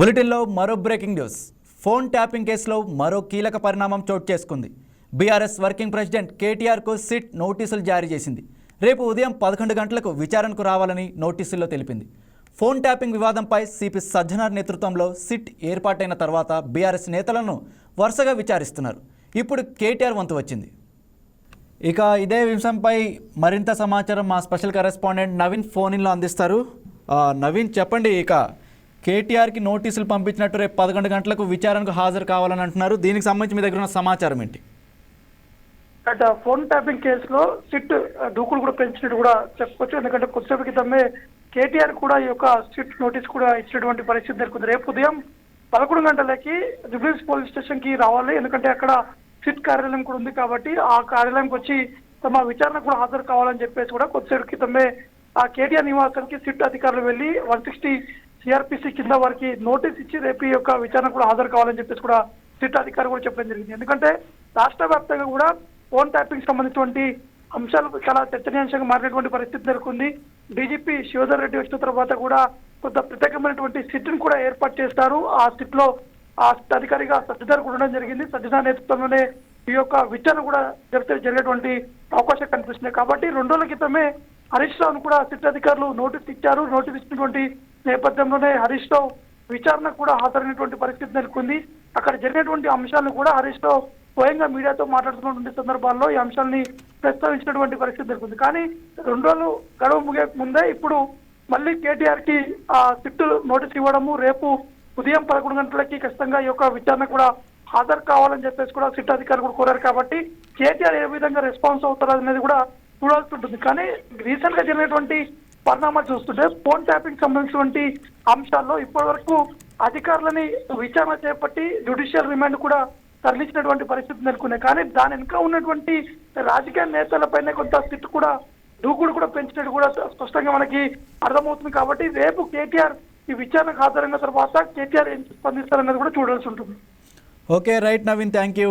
బులెటిన్లో మరో breaking news. Phone tapping కేసులో మరో కీలక పరిణామం చోటు చేసుకుంది. బీఆర్ఎస్ వర్కింగ్ ప్రెసిడెంట్ కేటీఆర్కు సిట్ నోటీసులు జారీ చేసింది. రేపు ఉదయం పదకొండు గంటలకు విచారణకు రావాలని నోటీసుల్లో తెలిపింది. ఫోన్ ట్యాపింగ్ వివాదంపై సిపి సజ్జనార్ నేతృత్వంలో సిట్ ఏర్పాటైన తర్వాత బీఆర్ఎస్ నేతలను వరుసగా విచారిస్తున్నారు. ఇప్పుడు కేటీఆర్ వంతు వచ్చింది. ఇక ఇదే విషయంపై మరింత సమాచారం మా స్పెషల్ కరెస్పాండెంట్ నవీన్ ఫోన్ ఇన్లో అందిస్తారు. నవీన్ చెప్పండి ఇక. కేటీఆర్కి నోటీసులు పంపించినట్టు రేపు పదకొండు గంటలకు విచారణకు హాజరు కావాలని అంటున్నారు. దీనికి సంబంధించి మీ దగ్గర ఉన్న సమాచారం ఏంటి? అట్ ఫోన్ ట్యాపింగ్ కేసులో సిట్ దూకులు కూడా పెంచినట్టు కూడా చెప్పుకోవచ్చు. ఎందుకంటే కొద్దిసేపు క్రితమే కేటీఆర్ కూడా ఈ యొక్క సిట్ నోటీస్ కూడా ఇచ్చినటువంటి పరిస్థితి నెలకొంది. రేపు ఉదయం పదకొండు గంటలకి జుబ్లీస్ పోలీస్ స్టేషన్కి రావాలి. ఎందుకంటే అక్కడ సిట్ కార్యాలయం కూడా ఉంది కాబట్టి ఆ కార్యాలయంకి వచ్చి తమ విచారణ కూడా హాజరు కావాలని చెప్పేసి కూడా కొద్దిసేపు క్రితమే ఆ కేటీఆర్ నివాసానికి సిట్ అధికారులు వెళ్ళి వన్ సిక్స్టీ సిఆర్పిసి కింద వారికి నోటీస్ ఇచ్చి రేపు ఈ యొక్క విచారణ కూడా హాజరు కావాలని చెప్పేసి కూడా సిట్ అధికారులు కూడా చెప్పడం జరిగింది. ఎందుకంటే రాష్ట్ర వ్యాప్తంగా కూడా ఫోన్ ట్యాపింగ్ సంబంధించినటువంటి అంశాలు చాలా చర్చనీయాంశంగా మారినటువంటి పరిస్థితి నెలకొంది. డీజీపీ శివధర్ రెడ్డి వచ్చిన తర్వాత కూడా కొంత ప్రత్యేకమైనటువంటి సిట్ను కూడా ఏర్పాటు చేస్తారు. ఆ సిట్లో ఆ సిట్ అధికారిగా సజ్జదార్ కూడా ఉండడం జరిగింది. సజ్జదార్ నేతృత్వంలోనే ఈ యొక్క విచారణ కూడా జరిగితే జరిగేటువంటి అవకాశం కనిపిస్తుంది. కాబట్టి రెండు రోజుల క్రితమే హరీష్ రావును కూడా సిట్ అధికారులు నోటీస్ ఇచ్చారు. నోటీస్ ఇచ్చినటువంటి నేపథ్యంలోనే హరీష్ రావు విచారణ కూడా హాజరైనటువంటి పరిస్థితి నెలకొంది. అక్కడ జరిగినటువంటి అంశాలను కూడా హరీష్ రావు స్వయంగా మీడియాతో మాట్లాడుతున్నటువంటి సందర్భాల్లో ఈ అంశాలని ప్రస్తావించినటువంటి పరిస్థితి నెలకొంది. కానీ రెండు రోజులు గడువు ముగే ముందే ఇప్పుడు మళ్ళీ కేటీఆర్కి ఆ సిట్ నోటీస్ ఇవ్వడము రేపు ఉదయం పదకొండు గంటలకి ఖచ్చితంగా ఈ యొక్క విచారణ కూడా హాజరు కావాలని చెప్పేసి కూడా సిట్ అధికారులు కూడా కోరారు. కాబట్టి కేటీఆర్ ఏ విధంగా రెస్పాన్స్ అవుతారు అనేది కూడా చూడాల్సి ఉంటుంది. కానీ రీసెంట్గా జరిగినటువంటి పరిణామాలు చూస్తుంటే ఫోన్ ట్యాపింగ్ సంబంధించినటువంటి అంశాల్లో ఇప్పటి వరకు అధికారులని విచారణ చేపట్టి జ్యుడిషియల్ రిమాండ్ కూడా తరలించినటువంటి పరిస్థితి నెలకొన్నాయి. కానీ దాని వెనుక ఉన్నటువంటి రాజకీయ నేతలపైన కొంత సిట్ కూడా దూకుడు కూడా పెంచినట్టు కూడా స్పష్టంగా మనకి అర్థమవుతుంది కాబట్టి రేపు కేటీఆర్ ఈ విచారణకు హాజరైన తర్వాత కేటీఆర్ ఏం స్పందిస్తారన్నది కూడా చూడాల్సి ఉంటుంది. Okay right Naveen thank you.